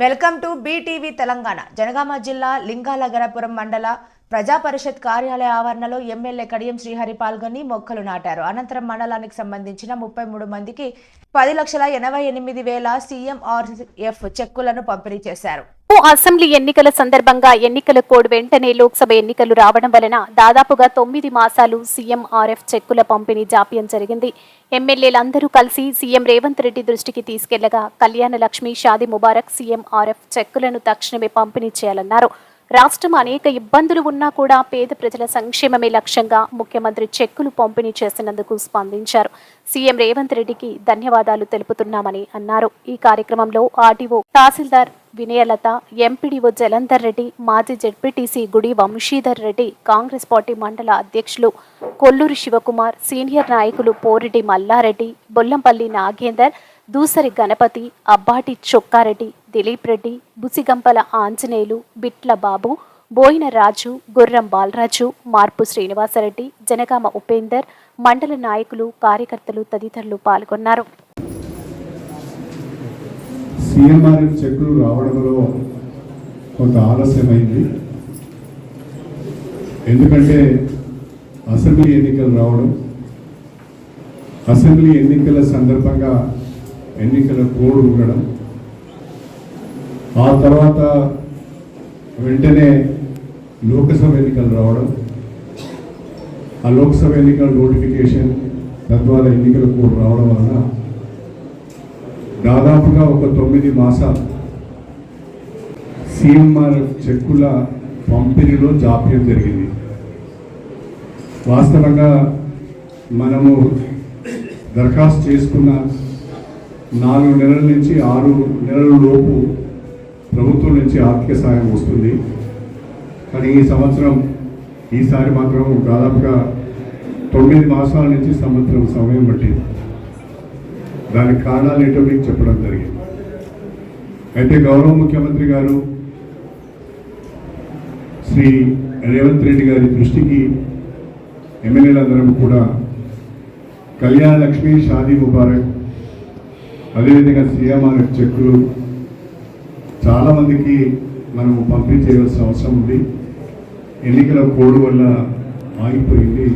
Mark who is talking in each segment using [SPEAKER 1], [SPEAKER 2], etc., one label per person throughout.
[SPEAKER 1] Welcome to BTV Telangana. Janagama జిల్లా లింగాలగరపురం మండల ప్రజా పరిషత్ కార్యాలయ ఆవరణలో ఎమ్మెల్యే కడియం శ్రీహరి పాల్గొని మొక్కలు నాటారు. అనంతరం మండలానికి సంబంధించిన ముప్పై మూడు మందికి పది లక్షల ఎనభై ఎనిమిది వేల సీఎంఆర్ఎఫ్ చెక్కులను పంపిణీ చేశారు.
[SPEAKER 2] అసెంబ్లీ ఎన్నికల సందర్భంగా ఎన్నికల కోడ్ వెంటనే లోక్సభ ఎన్నికలు రావడం వలన దాదాపుగా తొమ్మిది మాసాలు సీఎంఆర్ఎఫ్ చెక్కుల పంపిణీ జాప్యం జరిగింది. ఎమ్మెల్యేలందరూ కలిసి సీఎం రేవంత్ రెడ్డి దృష్టికి తీసుకెళ్ళగా కళ్యాణ లక్ష్మి షాది ముబారక్ సీఎంఆర్ఎఫ్ చెక్కులను తక్షణమే పంపిణీ చేయాలన్నారు. రాష్ట్రం అనేక ఇబ్బందులు ఉన్నా కూడా పేద ప్రజల సంక్షేమమే లక్ష్యంగా ముఖ్యమంత్రి చెక్కులు పంపిణీ చేసినందుకు స్పందించారు. సీఎం రేవంత్ రెడ్డికి ధన్యవాదాలు తెలుపుతున్నామని అన్నారు. ఈ కార్యక్రమంలో ఆర్టీఓ తహసీల్దార్ వినయలత ఎంపీడీఓ జలంధర్ రెడ్డి మాజీ జడ్పీటీసీ గుడి వంశీధర్ రెడ్డి కాంగ్రెస్ పార్టీ మండల అధ్యక్షులు కొల్లూరి శివకుమార్ సీనియర్ నాయకులు పోరెడ్డి మల్లారెడ్డి బొల్లంపల్లి నాగేందర్ దూసరి గణపతి అబ్బాటి చొక్కారెడ్డి దిలీప్ రెడ్డి బుసిగంపల ఆంజనేయులు బిట్ల బాబు బోయిన రాజు గుర్రం బాలరాజు మార్పు శ్రీనివాసరెడ్డి జనగామ ఉపేందర్ మండల నాయకులు కార్యకర్తలు తదితరులు పాల్గొన్నారు.
[SPEAKER 3] చెక్కులు రావడంలో కొంత ఆలస్యమైంది. ఎందుకంటే అసెంబ్లీ ఎన్నికలు రావడం అసెంబ్లీ ఎన్నికల సందర్భంగా ఎన్నికల కోడ్ ఉండడం ఆ తర్వాత వెంటనే లోక్సభ ఎన్నికలు రావడం ఆ లోక్సభ ఎన్నికల నోటిఫికేషన్ తద్వారా ఎన్నికల కోడ్ రావడం వలన దాదాపుగా ఒక తొమ్మిది మాసాలు సీఎంఆర్ చెక్కుల పంపిణీలో జాప్యం జరిగింది. వాస్తవంగా మనము దరఖాస్తు చేసుకున్న నాలుగు నెలల నుంచి ఆరు నెలల లోపు ప్రభుత్వం నుంచి ఆర్థిక సాయం వస్తుంది. కానీ ఈ సంవత్సరం ఈసారి మాత్రం దాదాపుగా తొమ్మిది మాసాల నుంచి సంవత్సరం సమయం పట్టింది. దానికి కారణాలు ఏంటో మీకు చెప్పడం జరిగింది. అయితే గౌరవ ముఖ్యమంత్రి గారు శ్రీ రేవంత్ రెడ్డి గారి దృష్టికి ఎమ్మెల్యేలందరం కూడా కళ్యాణ లక్ష్మి షాదీ ముబారక్ అదేవిధంగా సీఎంఆర్ఎఫ్ చెక్కులు చాలామందికి మనం పంపిణీ చేయవలసిన అవసరం ఉంది. ఎన్నికల కోడ్ వల్ల ఆగిపోయింది.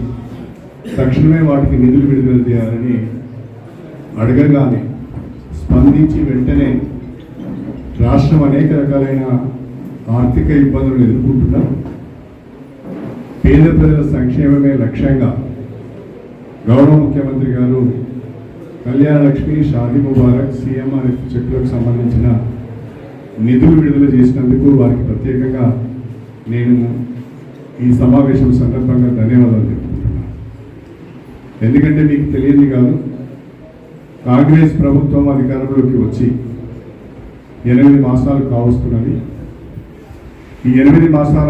[SPEAKER 3] తక్షణమే వాటికి నిధులు విడుదల చేయాలని అడగగానే స్పందించి వెంటనే రాష్ట్రం అనేక రకాలైన ఆర్థిక ఇబ్బందులు ఎదుర్కొంటున్నాం. పేద ప్రజల సంక్షేమమే లక్ష్యంగా గౌరవ ముఖ్యమంత్రి గారు కళ్యాణ లక్ష్మి షాదీ ముబారక్ సీఎంఆర్ఎఫ్ చెక్కులకు సంబంధించిన నిధులు విడుదల చేసినందుకు వారికి ప్రత్యేకంగా నేను ఈ సమావేశం సందర్భంగా ధన్యవాదాలు చెప్పుకుంటున్నాను ఎందుకంటే మీకు తెలియదు కాదు కాంగ్రెస్ ప్రభుత్వం అధికారంలోకి వచ్చి ఎనిమిది మాసాలు కావస్తున్నది. ఈ ఎనిమిది మాసాల